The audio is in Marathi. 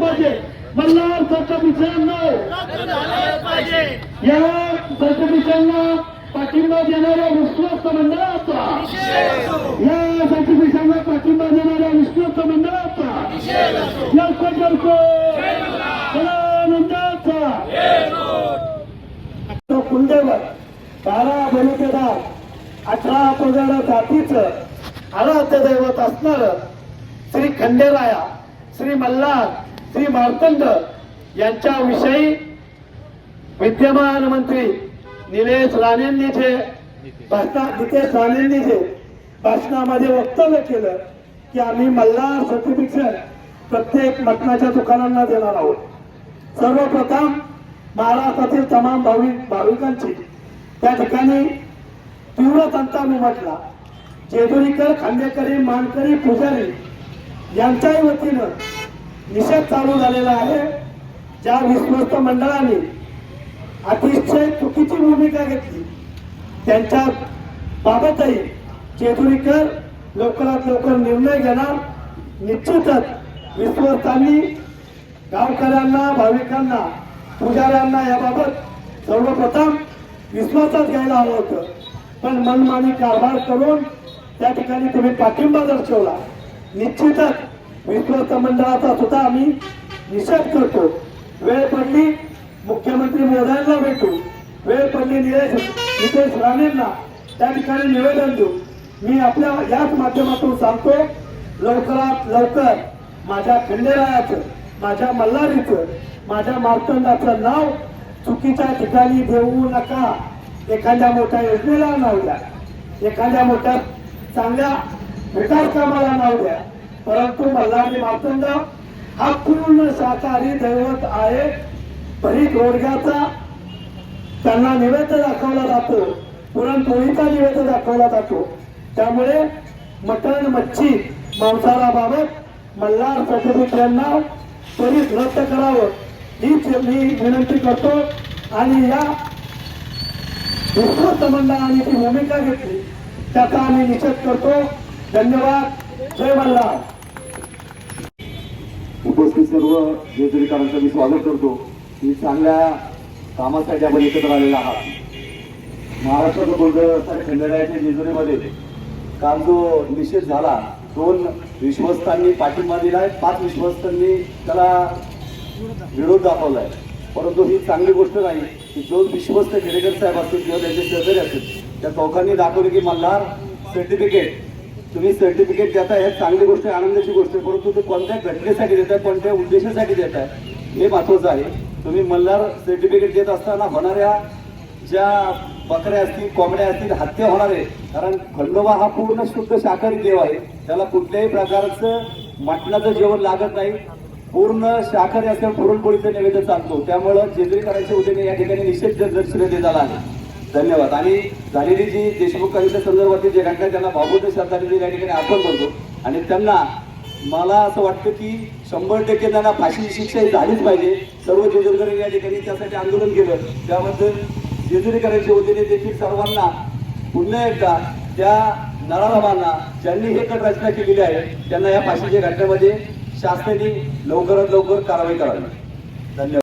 पाहिजे. मल्हार पाहिजे या सर्टिफिकेशनला पाठिंबा देणाऱ्या विश्वस्त मंडळाचा. या सर्टिफिकेशनला पाठिंबा देणाऱ्या विश्वस्त मंडळाचा. लवकर जलको आनंदाचा तो बारा बलिपेदार अठरा पगार जातीचं आराध्य दैवत असणार श्री खंडेराया श्री मल्हार श्री मार्तंड यांच्याविषयी विद्यमान मंत्री निलेश राणेंनी जे भाषणा नितेश राणेंनी जे भाषणामध्ये वक्तव्य केलं की आम्ही मल्हार सर्टिफिकेट प्रत्येक मटणाच्या दुकानांना देणार आहोत. सर्वप्रथम महाराष्ट्रातील तमाम भाविक भाविकांची त्या ठिकाणी तीव्र संताप उमटला जेजुरीकर खांदेकरी मानकरी पुजारी यांच्याही वतीनं निषेध चालू झालेला आहे. ज्या विश्वस्त मंडळाने अतिशय चुकीची भूमिका घेतली त्यांच्या बाबतही चेतुरीकर लवकरात लवकर निर्णय घेणार. निश्चितच विश्वस्तांनी गावकऱ्यांना भाविकांना पुजाऱ्यांना याबाबत सर्वप्रथम विश्वासात घ्यायला हवं होतं. पण मनमानी कारभार करून त्या ठिकाणी तुम्ही पाठिंबा दर्शवला. निश्चितच विश्वस्त मंडळाचा सुद्धा आम्ही निषेध करतो. वेळ पडली मुख्यमंत्री मोदयांना भेटू. वेळ पडली निलेश नितेश राणेंना त्या ठिकाणी निवेदन देऊ. मी आपल्या याच माध्यमातून सांगतो लवकरात लवकर माझ्या खंडेरायाचं माझ्या मल्हारीचं माझ्या मार्तंडाचं नाव चुकीच्या ठिकाणी देऊ नका. एखाद्या मोठ्या योजनेला नाव द्या. एखाद्या मोठ्या चांगल्या विकास कामाला नाव द्या. परंतु मल्हारी मातंगा हा पूर्ण शाकाहारी दैवत आहे. भरीत रोडग्याचा त्यांना निवेद दाखवला जातो. पुरणपोळीचा निवेद दाखवला जातो. त्यामुळे मटण मच्छी मांसाहाराबाबत मल्हार चतुर्थ यांना त्वरित रद्द करावं. हीच मी विनंती करतो. आणि या विश्वस्त मंडळाने जी भूमिका घेतली त्याचा आम्ही निषेध करतो. धन्यवाद. जय मल्हार. उपस्थित सर्व जेजुरीकरांचं मी स्वागत करतो. की चांगल्या कामासाठी आपण एकत्र आलेला आहात. महाराष्ट्राचं बोलतं खंडेरायाच्या जेजुरीमध्ये काल जो निषेध झाला दोन विश्वस्तांनी पाठिंबा दिला आहे पाच विश्वस्तांनी त्याला विरोध दाखवलाय. परंतु ही चांगली गोष्ट नाही की जो विश्वस्त खेडेकर साहेब असतील किंवा त्यांचे सहकारी असतील त्या चौकांनी दाखवले की मल्हार सर्टिफिकेट तुम्ही सर्टिफिकेट देताय हे चांगली गोष्ट आहे आनंदाची गोष्ट आहे परंतु ते कोणत्या घटनेसाठी देताय कोणत्या उद्देशासाठी देताय हे महत्वाचं आहे. तुम्ही मल्हार सर्टिफिकेट देत असताना होणाऱ्या ज्या बकऱ्या असतील कोंबड्या असतील हत्या होणार आहे. कारण खंडोबा हा पूर्ण शुद्ध शाकाहारी देव आहे. त्याला कुठल्याही प्रकारचं मटणाचं जेवण लागत नाही. पूर्ण शाकाहारी असल्यामुळे पुरणपोळीचं नैवेद्य चालतो. त्यामुळं जेजरी करायच्या वतीने या ठिकाणी निषेध दर्शन देत आला आहे. धन्यवाद. आणि झालेली जी देशमुख संदर्भातील जे घटना त्यांना भावबोध श्रद्धांजली या ठिकाणी अर्पण करतो. आणि त्यांना मला असं वाटतं की शंभर टक्के त्यांना फाशीची शिक्षा ही झालीच पाहिजे. सर्व जेजुरीकर या ठिकाणी त्यासाठी आंदोलन केलं. त्याबद्दल जेजुरीकरांच्या वतीने देखील सर्वांना पुन्हा एकदा त्या नराधमांना ज्यांनी हे कट रचना केलेली आहे त्यांना या फाशीच्या घटनेमध्ये शासनाने लवकरात लवकर कारवाई करावी. धन्यवाद.